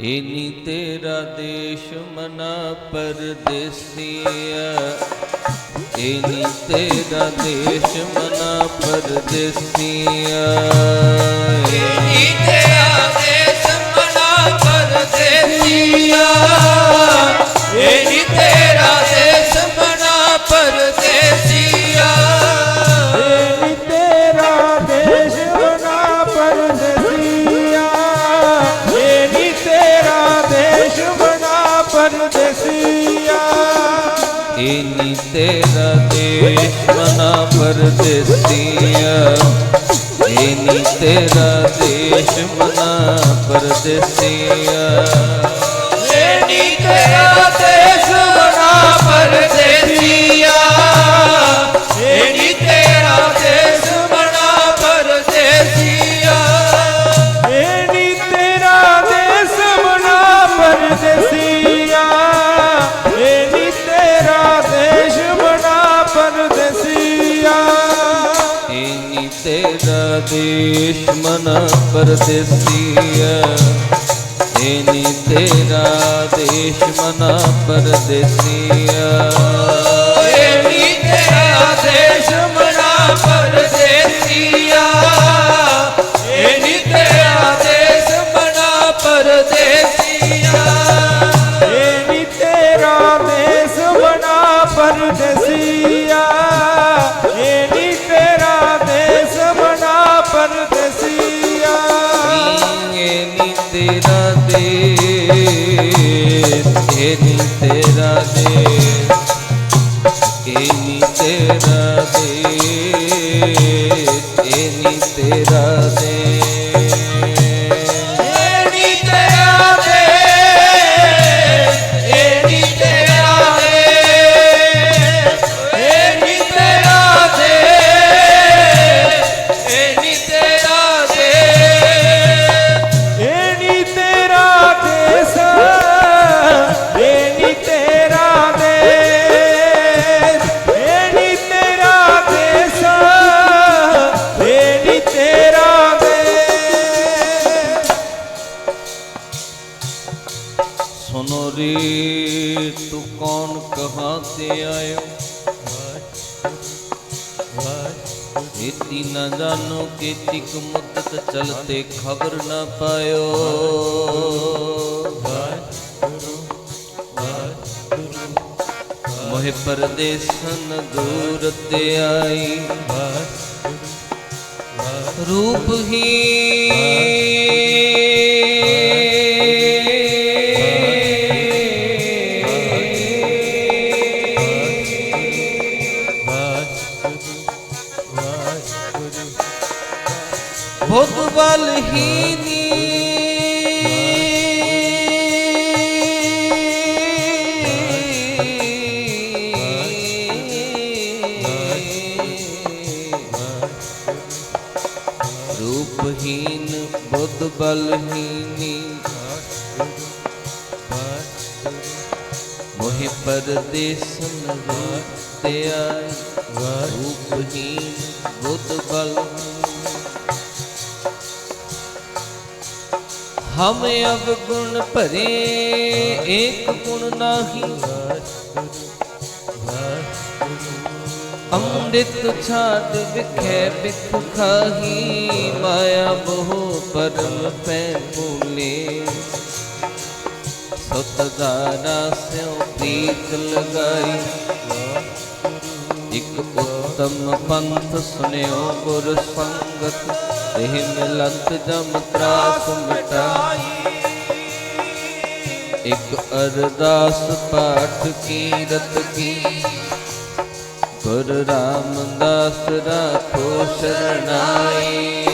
ਇਨੀ ਤੇਰਾ ਦੇਸ਼ ਮਨਾ ਪਰਦੇਸੀਆ ਇਨੀ ਤੇਰਾ ਦੇਸ਼ ਮਨਾ ਪਰਦੇਸੀਆ ਨੀ એની તેરા દે મના પરદેસિયા એની તેરા દેશ મના પરદેસિયા એની તેરા દેશ મના પરદેસિયા ਤੇਰਾ ਦੇਸ਼ ਮਨਾ ਪਰਦੇਸੀਆ ਇਨੀ ਤੇਰਾ ਦੇਸ਼ ਮਨਾ ਪਰਦੇਸੀਆ ਏ ਨੀ ਤੇਰਾ ਦੇਸ਼ ਮਨਾ ਪਰਦੇਸੀਆ ਏ ਨੀ ਤੇਰਾ ਦੇਸ਼ ਮਨਾ ਪਰਦੇਸੀਆ ਏ ਤੇਰਾ ਦੇਸ਼ ਬਣਾ ਪਰਦੇਸੀਆ तू कौन कहाँ से आयो? इतनी न जानो कि तिक मुद्दत चलते खबर न पायो। मोहे परदेसन दूर ते आई। रूप ही बलहीनी रूपहीन बुद्ध बलहीनी। मोहि परदेसन रूपते आए। रूपहीन बुद्ध बलहीन। ਹਮ ਅਵਗੁਣ ਭਰੇ, ਏਕ ਗੁਣ ਨਾਹੀ ਅੰਮ੍ਰਿਤ ਛਾਤ ਵਿਖੇ ਬਿਖ ਖਾਹੀ, ਮਾਇਆ ਬਹੁ ਪਰਮ ਪੈ ਭੂਲੇ ਸਤ ਦਾਨਾ ਸਿਉ ਪ੍ਰੀਤ ਲਗਾਈ ਇਕ ਉਤਮ ਪੰਥ ਸੁਨਿਓ ਗੁਰ ਸੰਗਤ। ਇਹ ਮਿਲਤ ਜਮ ਤਰਾਸ ਮਿਟਾਈ ਇਕ ਅਰਦਾਸ ਪਾਠ ਕੀਰਤ ਕੀ। ਗੁਰ ਰਾਮਦਾਸ ਰਾਖੋ ਸ਼ਰਨਾਈ